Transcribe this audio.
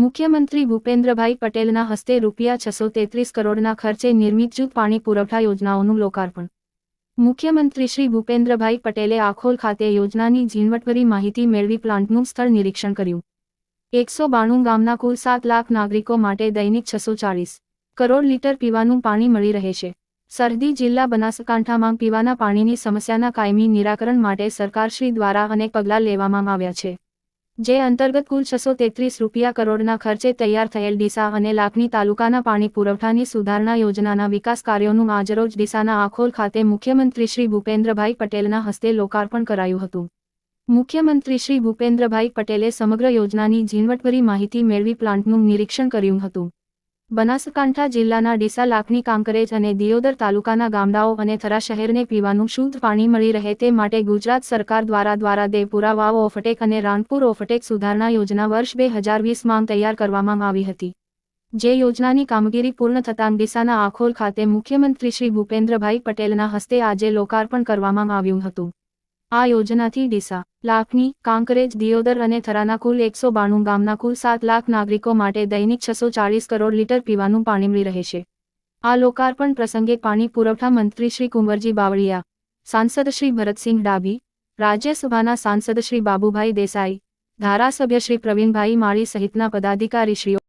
મુખ્યમંત્રી ભૂપેન્દ્રભાઈ પટેલના હસ્તે રૂપિયા છસો તેત્રીસ કરોડના ખર્ચે નિર્મિત જૂથ પાણી પુરવઠા યોજનાઓનું લોકાર્પણ. મુખ્યમંત્રી શ્રી ભૂપેન્દ્રભાઈ પટેલે આખોલ ખાતે યોજનાની ઝીણવટભરી માહિતી મેળવી પ્લાન્ટનું સ્થળ નિરીક્ષણ કર્યું. એકસો બાણું ગામના કુલ સાત લાખ નાગરિકો માટે દૈનિક છસો ચાળીસ કરોડ લીટર પીવાનું પાણી મળી રહે છે. સરહદી જિલ્લા બનાસકાંઠામાં પીવાના પાણીની સમસ્યાના કાયમી નિરાકરણ માટે સરકારશ્રી દ્વારા અનેક પગલાં લેવામાં આવ્યા છે. જે અંતર્ગત કુલ છસો તેત્રીસ રૂપિયા કરોડના ખર્ચે તૈયાર થયેલ ડીસા અને લાખની તાલુકાના પાણી પુરવઠાની સુધારણા યોજનાના વિકાસ કાર્યોનું આજરોજ ડીસાના આખોલ ખાતે મુખ્યમંત્રી શ્રી ભૂપેન્દ્રભાઈ પટેલના હસ્તે લોકાર્પણ કરાયું હતું. મુખ્યમંત્રી શ્રી ભૂપેન્દ્રભાઈ પટેલે સમગ્ર યોજનાની ઝીણવટભરી માહિતી મેળવી પ્લાન્ટનું નિરીક્ષણ કર્યું હતું. બનાસકાંઠા જિલ્લાના ડીસા લાખની કાંકરેજ અને દિયોદર તાલુકાના ગામડાઓ અને થરા શહેરને પીવાનું શુદ્ધ પાણી મળી રહે તે માટે ગુજરાત સરકાર દ્વારા દ્વારા દેવપુરા વાવ ઓફટેક અને રાણપુર ઓફટેક સુધારણા યોજના વર્ષ બે હજાર વીસમાં તૈયાર કરવામાં આવી હતી. જે યોજનાની કામગીરી પૂર્ણ થતાં ડીસાના આખોલ ખાતે મુખ્યમંત્રી શ્રી ભૂપેન્દ્રભાઈ પટેલના હસ્તે આજે લોકાર્પણ કરવામાં આવ્યું હતું. આ યોજનાથી ડીસા લાખની કાંકરેજ, દિયોદર અને થરાના કુલ એકસો બાણું ગામના કુલ સાત લાખ નાગરિકો માટે દૈનિક છસો ચાળીસ કરોડ લીટર પીવાનું પાણી મળી રહે છે. આ લોકાર્પણ પ્રસંગે પાણી પુરવઠા મંત્રી શ્રી કુંવરજી બાવળિયા, સાંસદ શ્રી ભરતસિંહ ડાભી, રાજ્યસભાના સાંસદ શ્રી બાબુભાઈ દેસાઈ, ધારાસભ્ય શ્રી પ્રવીણભાઈ માળી સહિતના પદાધિકારીશ્રીઓ